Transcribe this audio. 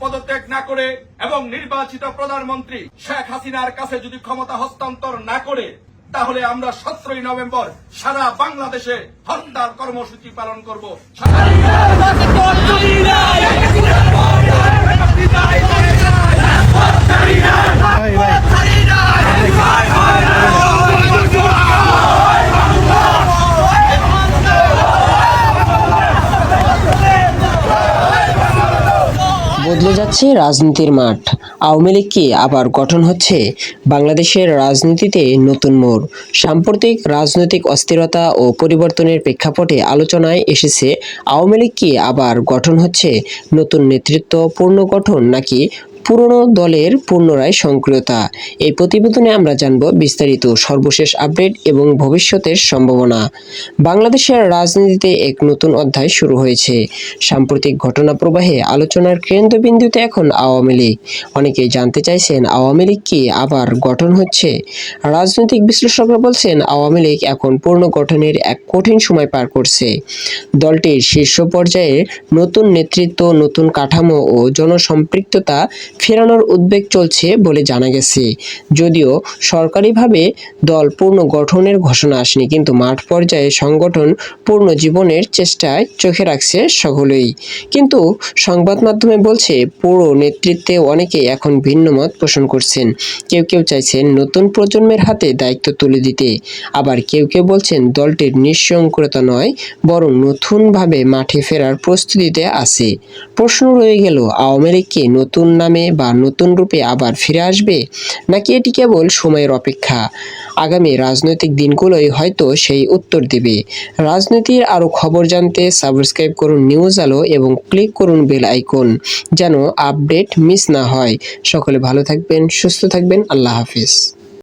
পদত্যাগ না করে এবং নির্বাচিত প্রধানমন্ত্রী শেখ হাসিনার কাছে যদি ক্ষমতা হস্তান্তর না করে, তাহলে আমরা সতেরোই নভেম্বর সারা বাংলাদেশে হন্দার কর্মসূচি পালন করব। বদলে যাচ্ছে রাজনীতির মাঠ। আওয়ামী লীগকে আবার গঠন হচ্ছে? বাংলাদেশের রাজনীতিতে নতুন মোড়। সাম্প্রতিক রাজনৈতিক অস্থিরতা ও পরিবর্তনের প্রেক্ষাপটে আলোচনায় এসেছে, আওয়ামী লীগকে আবার গঠন হচ্ছে? নতুন নেতৃত্ব পূর্ণ গঠন নাকি পুরনো দলের পুনরায় সক্রিয়তা। এই প্রতিবেদনে আমরা জানব বিস্তারিত সর্বশেষ আপডেট এবং ভবিষ্যতের সম্ভাবনা। বাংলাদেশের রাজনীতিতে এক নতুন অধ্যায় শুরু হয়েছে। সাম্প্রতিক ঘটনা প্রবাহে আলোচনার কেন্দ্রবিন্দুতে এখন আওয়ামী লীগ। অনেকেই জানতে চাইছেন আওয়ামী লীগ কি আবার গঠন হচ্ছে? রাজনৈতিক বিশ্লেষকরা বলছেন আওয়ামী লীগ এখন পূর্ণ গঠনের এক কঠিন সময় পার করছে। দলটির শীর্ষ পর্যায়ে নতুন নেতৃত্ব, নতুন কাঠামো ও জনসম্পৃক্ততা ফেরানোর উদ্বেগ চলছে বলে জানা গেছে। যদিও সরকারিভাবে দল পূর্ণ গঠনের ঘোষণা আসেনি, কিন্তু মাঠ পর্যায়ে সংগঠন পূর্ণ জীবনের চেষ্টায় চোখে রাখছে সকলেই। কিন্তু সংবাদ মাধ্যমে বলছে, পুরো নেতৃত্বে অনেকে এখন ভিন্ন মত পোষণ করছেন। কেউ কেউ চাইছেন নতুন প্রজন্মের হাতে দায়িত্ব তুলে দিতে। আবার কেউ কেউ বলছেন দলটির নিঃসঙ্করতা নয়, বরং নতুনভাবে মাঠে ফেরার প্রস্তুতিতে আছে। প্রশ্ন রয়ে গেল, আওয়ামী লীগ নতুন নতুন নামে বা নতুন রূপে আবার ফিরে আসবে? নাকি এটি কেবল সময়ের অপেক্ষা? আগামী রাজনৈতিক দিনগুলোই হয়তো সেই উত্তর দেবে। রাজনীতির আরও খবর জানতে সাবস্ক্রাইব করুন নিউজ আলো এবং ক্লিক করুন বেল আইকন, যেন আপডেট মিস না হয়। সকলে ভালো থাকবেন, সুস্থ থাকবেন। আল্লাহ হাফিজ।